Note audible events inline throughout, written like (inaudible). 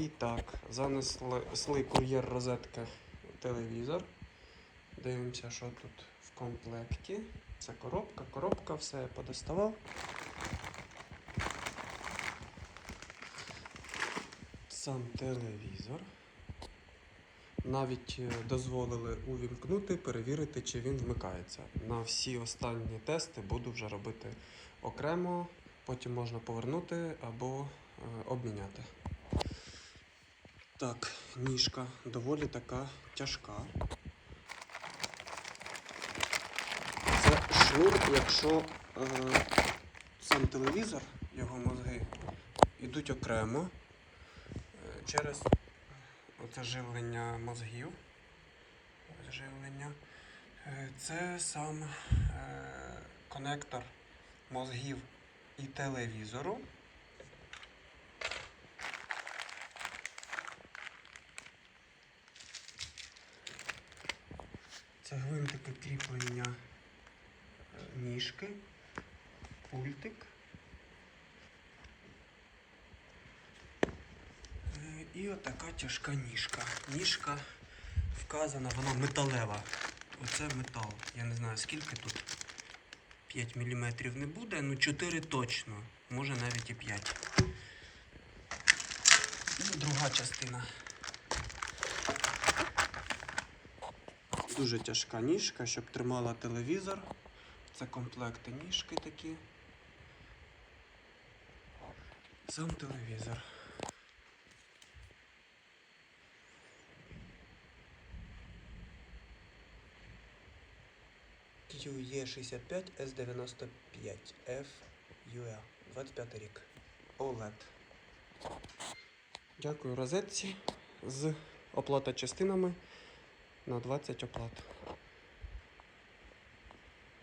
І так, занесли кур'єр розетки телевізор. Дивимося, що тут в комплекті. Це коробка, коробка, все я подоставав. Сам телевізор. Навіть е, дозволили увімкнути, перевірити, чи він вмикається. На всі останні тести буду вже робити окремо, потім можна повернути або е, обміняти. Так, ніжка доволі така тяжка. Це шнур, якщо е, сам телевізор, його мозги йдуть окремо е, через оце живлення мозгів. Живлення. Е, Це сам е, конектор мозгів і телевізору. Це гвинтики кріплення е, ніжки, пультик. Е, І отака тяжка ніжка. Ніжка вказана, вона металева. Оце метал. Я не знаю скільки тут. 5 мм не буде, ну 4 точно. Може навіть і 5. Ну, друга частина. Дуже тяжка ніжка, щоб тримала телевізор. Це комплекти ніжки такі. Сам телевізор. QE65 S95 F UA 25 рік. OLED. Дякую розетці з оплата частинами на 20 оплат.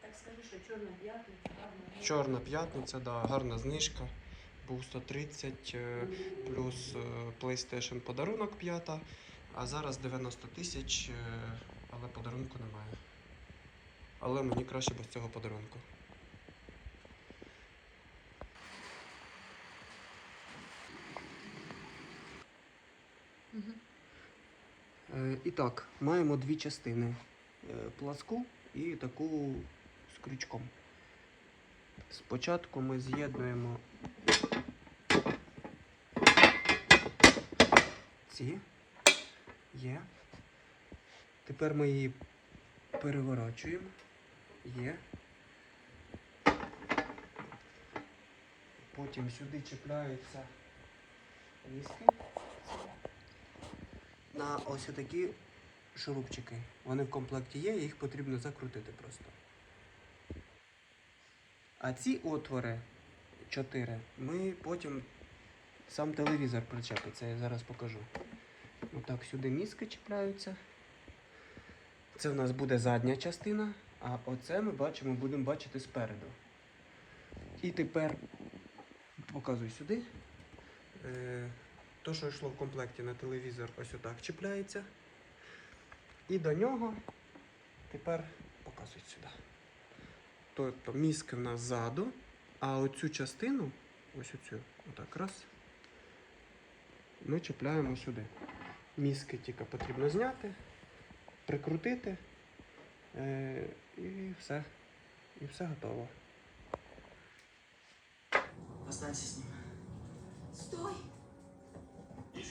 Так скажи, що чорна п'ятниця, гарна. Чорна п'ятниця, да, гарна знижка. Був 130 е, плюс е, PlayStation подарунок п'ята, а зараз 90 тисяч, е, але подарунку немає. Але мені краще без цього подарунку. Е, І так, маємо дві частини: Е, пласку і таку з крючком. Спочатку ми з'єднуємо ці. Є. Тепер ми її переворачуємо. Є. Потім сюди чіпляються віски. На ось такі шурупчики. Вони в комплекті є, їх потрібно закрутити просто. А ці отвори 4 ми потім сам телевізор причепиться, я зараз покажу. Отак сюди мізки чіпляються. Це в нас буде задня частина, а оце ми бачимо, будемо бачити спереду. І тепер показую сюди. То, що йшло в комплекті на телевізор, ось отак чіпляється. І до нього тепер показують сюди. Тобто мізки в нас ззаду, а оцю частину, ось оцю, отак раз, ми чіпляємо сюди. Мізки тільки потрібно зняти, прикрутити е, і все. І все готово. Останься с ним. Стой!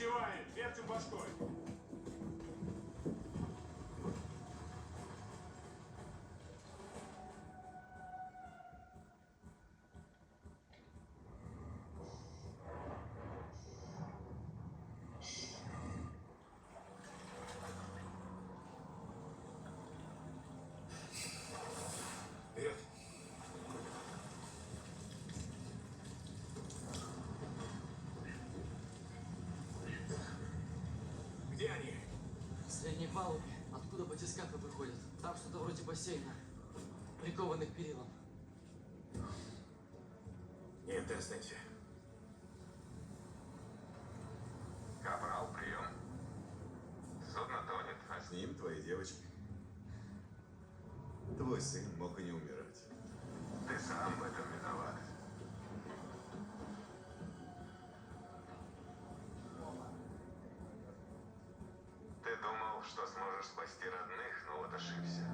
Ничеваем, вертим башкой. Палубе, откуда батискафы выходят. Там что-то вроде бассейна, прикованных перилом. Нет, ты останься. Капрал, прием. Судно тонет, а с ним твои девочки. Твой сын мог и не умирать. Ты сам в этом думал, что сможешь спасти родных, но вот ошибся.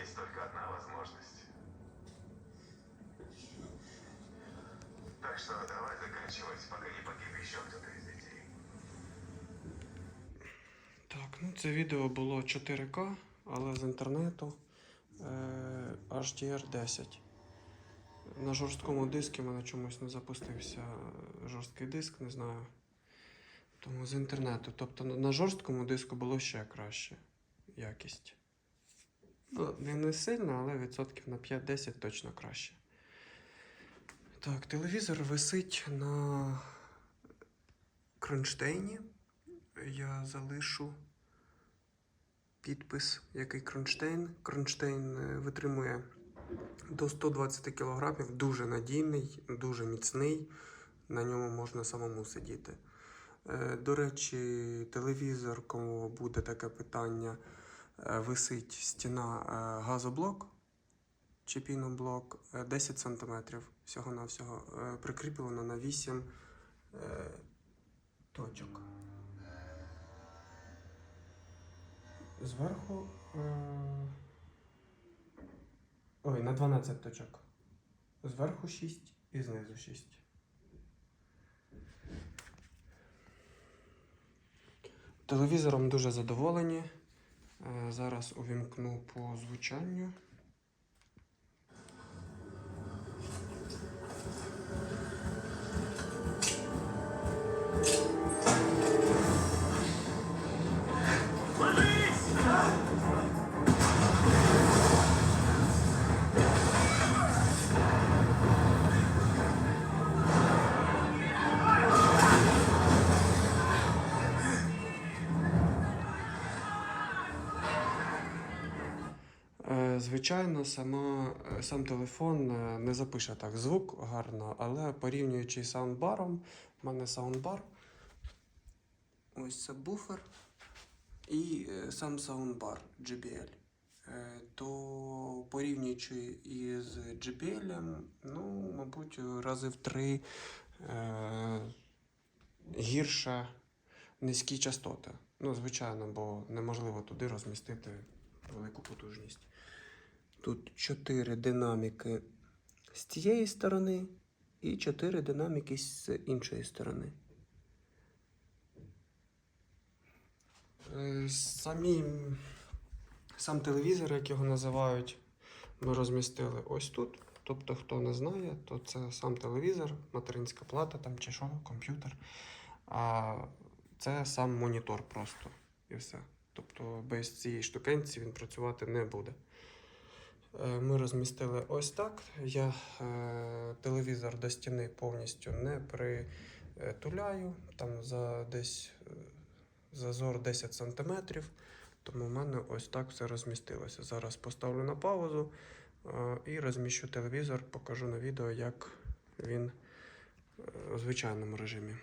Есть только одна возможность. Так что давай заканчивать, пока не погиб еще кто-то из детей. Так, ну це відео було 4К, але з інтернету е, HDR10. На жорсткому диску в мене чомусь не запустився жорсткий диск, не знаю. Тому з інтернету. Тобто на- жорсткому диску було ще краще якість. Ну, не, не сильно, але відсотків на 5-10 точно краще. Так, телевізор висить на кронштейні. Я залишу підпис, який кронштейн. Кронштейн е, витримує до 120 кг, дуже надійний, дуже міцний. На ньому можна самому сидіти. Е, До речі, телевізор, кому буде таке питання, е, висить стіна е, газоблок чи піноблок е, 10 см всього-навсього. Прикріплено на 8 е, точок. Зверху. Ой, на 12 точок. Зверху 6 і знизу 6. Телевізором дуже задоволені. Е, Зараз увімкну по звучанню. Звичайно, сама, е, сам телефон е, не запише так звук гарно, але порівнюючи з саундбаром, в мене саундбар. Ось це буфер і е, сам саундбар JBL. То порівнюючи із JBL, ну, мабуть, рази в три е, гірше низькі частоти. Ну, звичайно, бо неможливо туди розмістити велику потужність. Тут 4 динаміки з цієї сторони і 4 динаміки з іншої сторони. Е, Самі, сам телевізор, як його називають, ми розмістили ось тут. Тобто, хто не знає, то це сам телевізор, материнська плата там чи що, комп'ютер. А це сам монітор просто і все. Тобто без цієї штукенці він працювати не буде. Е, Ми розмістили ось так. Я е, телевізор до стіни повністю не притуляю. Там за десь зазор 10 см. Тому в мене ось так все розмістилося. Зараз поставлю на паузу е, і розміщу телевізор, покажу на відео, як він у звичайному режимі.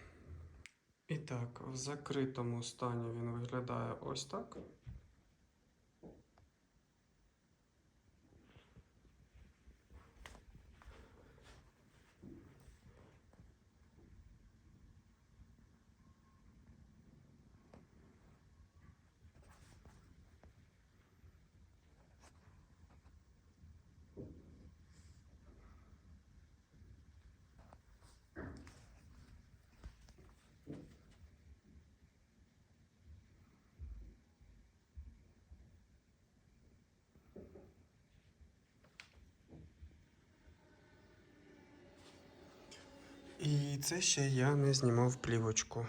І так, в закритому стані він виглядає ось так. І це ще я не знімав плівочку.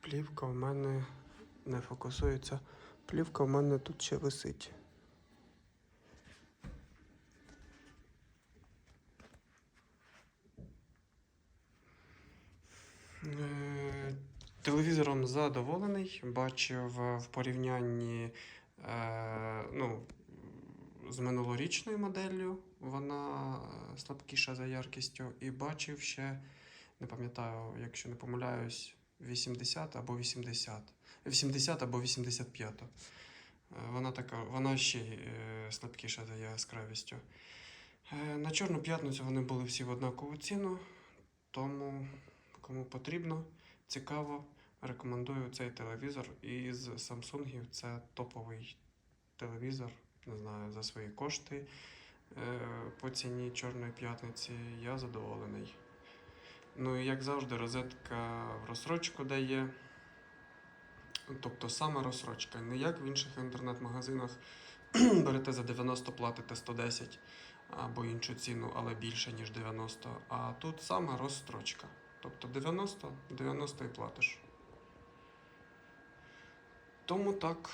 Плівка в мене не фокусується. Плівка в мене тут ще висить. Е, Телевізором задоволений. Бачив в порівнянні е, ну, з минулорічною моделлю. Вона е, слабкіша за яркістю. І бачив ще, не пам'ятаю, якщо не помиляюсь, 80 або 80. 80 або 85. Е, Вона така, вона ще е, слабкіша за яскравістю. На Чорну п'ятницю вони були всі в однакову ціну. Тому, кому потрібно, цікаво, рекомендую цей телевізор. І з Samsung це топовий телевізор, не знаю, за свої кошти. Е, По ціні Чорної п'ятниці я задоволений. Ну і як завжди, розетка в розсрочку дає. Тобто саме розсрочка. Не як в інших інтернет-магазинах (clears throat) берете за 90, платите 110 або іншу ціну, але більше, ніж 90. А тут саме розстрочка. Тобто 90, 90 і платиш. Тому так.